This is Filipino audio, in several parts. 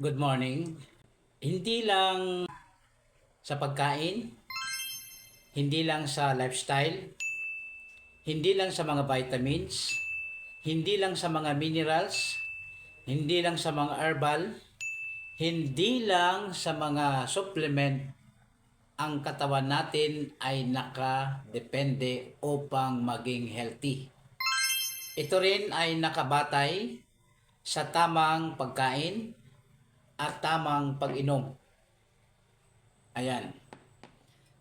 Good morning. Hindi lang sa pagkain, hindi lang sa lifestyle, hindi lang sa mga vitamins, hindi lang sa mga minerals, hindi lang sa mga herbal, hindi lang sa mga supplement ang katawan natin ay nakadepende upang maging healthy. Ito rin ay nakabatay sa tamang pagkain at tamang pag-inom. Ayan.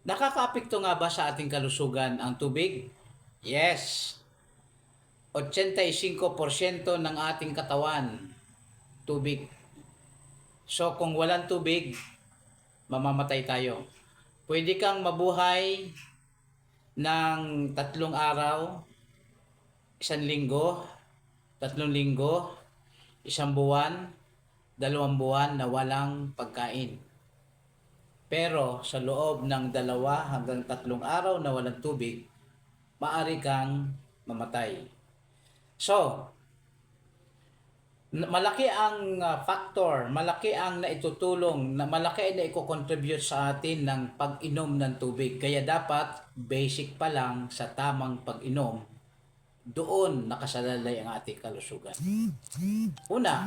Nakakaapekto nga ba sa ating kalusugan ang tubig? Yes. 85% ng ating katawan tubig. So kung walang tubig, mamamatay tayo. Pwede kang mabuhay ng tatlong araw, isang linggo, tatlong linggo, isang buwan, dalawang buwan na walang pagkain. Pero sa loob ng dalawa hanggang tatlong araw na walang tubig, maari kang mamatay. So, malaki ang uh, factor, malaki ang naitutulong, na malaki na i-contribute sa atin ng pag-inom ng tubig. Kaya dapat basic pa lang sa tamang pag-inom, doon nakasalalay ang ating kalusugan. Una,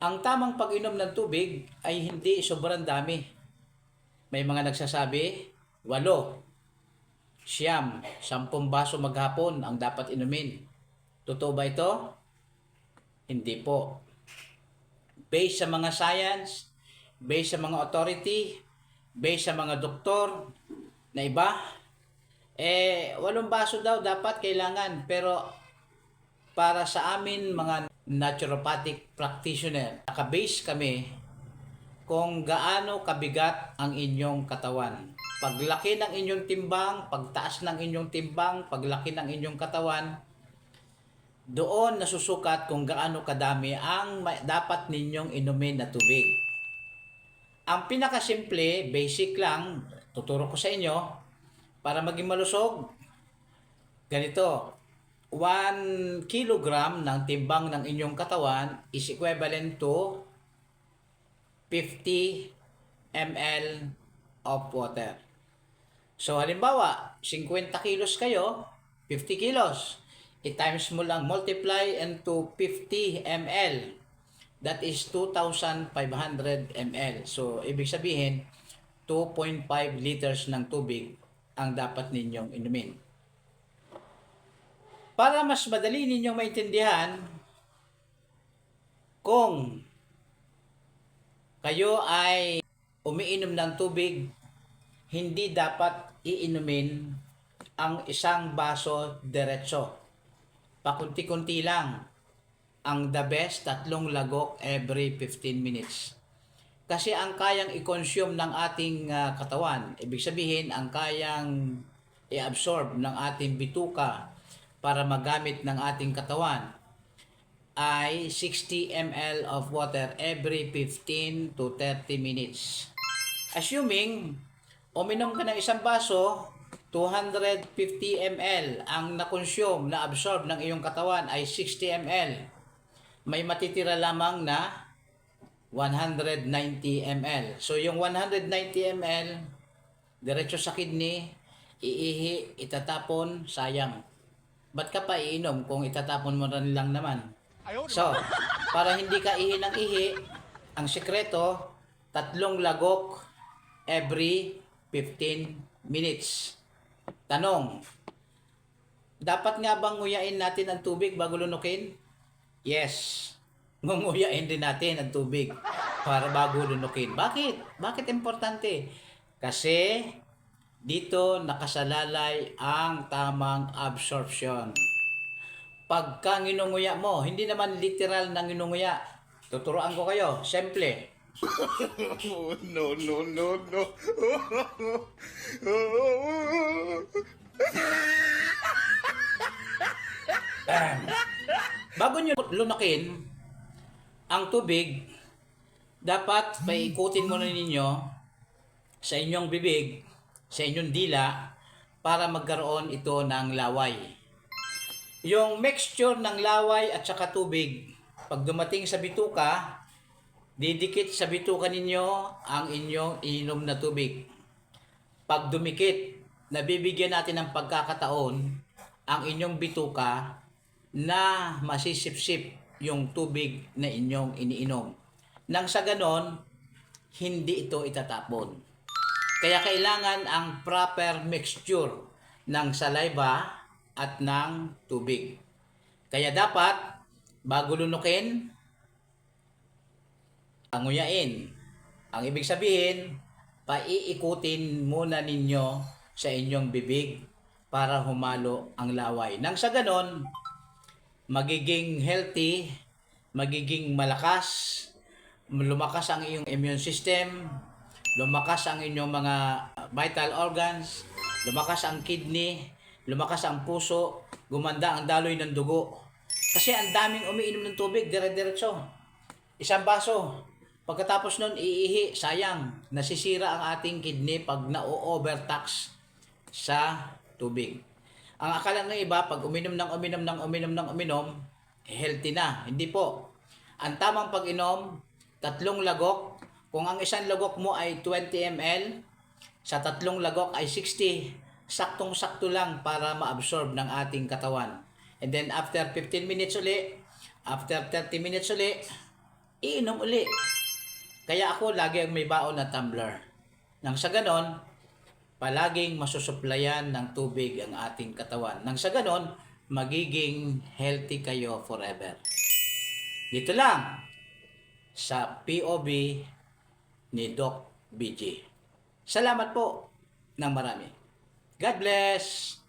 ang tamang pag-inom ng tubig ay hindi sobrang dami. May mga nagsasabi, walo, siyam, sampung baso maghapon ang dapat inumin. Totoo ba ito? Hindi po. Based sa mga science, based sa mga authority, based sa mga doktor na iba, eh, walong baso daw dapat kailangan. Pero para sa amin mga naturopathic practitioner, nakabase kami kung gaano kabigat ang inyong katawan. Paglaki ng inyong timbang, pagtaas ng inyong timbang, paglaki ng inyong katawan, doon nasusukat kung gaano kadami ang dapat ninyong inumin na tubig. Ang pinakasimple, basic lang, tuturo ko sa inyo, para maging malusog, ganito, 1 kilogram ng timbang ng inyong katawan is equivalent to 50 ml of water. So halimbawa, 50 kilos kayo, 50 kilos. I-times mo lang, multiply into 50 ml. That is 2,500 ml. So, ibig sabihin, 2.5 liters ng tubig ang dapat ninyong inumin. Para mas madali ninyong maintindihan, kung kayo ay umiinom ng tubig, hindi dapat iinumin ang isang baso diretso. Pakunti-kunti lang. Ang the best, tatlong lagok every 15 minutes. Kasi ang kayang i-consume ng ating ah, katawan, ibig sabihin, ang kayang i-absorb ng ating bituka para magamit ng ating katawan ay 60 ml of water every 15 to 30 minutes. Assuming, uminom ka ng isang baso, 250 ml ang na-consume, na-absorb ng iyong katawan ay 60 ml. May matitira lamang na 190 ml. So yung 190 ml, diretso sa kidney, iihi, itatapon, sayang. Ba't ka pa iinom kung itatapon mo rin lang naman? So, para hindi ka ihi ng ihi, ang sikreto, tatlong lagok every 15 minutes. Tanong, dapat nga bang nguyain natin ang tubig bago lunukin? Yes. Ngunguyain din natin ang tubig para bago lunukin. Bakit? Bakit importante? Kasi dito nakasalalay ang tamang absorption. Pagka nginunguya mo, hindi naman literal na nginunguya. Tuturuan ko kayo. Simple. Oh, no, no, no, no. Bago nyo lunakin ang tubig, dapat paikutin muna ninyo sa inyong bibig, sa inyong dila, para magkaroon ito ng laway. Yung mixture ng laway at saka tubig, pag dumating sa bituka, Didikit sa bituka ninyo ang inyong inom na tubig. Pag dumikit, nabibigyan natin ng pagkakataon ang inyong bituka na masisipsip yung tubig na inyong iniinom. Nang sa ganon, hindi ito itatapon. Kaya kailangan ang proper mixture ng saliva at ng tubig. Kaya dapat, bago lunukin, anguyain. Ang ibig sabihin, paiikutin muna ninyo sa inyong bibig para humalo ang laway. Nang sa ganon, magiging healthy, magiging malakas, lumakas ang iyong immune system, lumakas ang inyong mga vital organs, lumakas ang kidney, lumakas ang puso, gumanda ang daloy ng dugo. Kasi ang daming umiinom ng tubig, dire-diretso. Isang baso. Pagkatapos nun, iihi, sayang, nasisira ang ating kidney pag na-overtax sa tubig. Ang akala ng iba, pag uminom ng uminom ng uminom ng uminom, healthy na. Hindi po. Ang tamang pag-inom, tatlong lagok. Kung ang isang lagok mo ay 20 ml, sa tatlong lagok ay 60. Saktong-sakto lang para ma-absorb ng ating katawan. And then after 15 minutes uli, after 30 minutes uli, iinom uli. Kaya ako lagi ang may baon na tumbler. Nang sa ganon, palaging masusuplayan ng tubig ang ating katawan. Nang sa ganon, magiging healthy kayo forever. Dito lang sa POB ni Doc BG. Salamat po ng marami. God bless!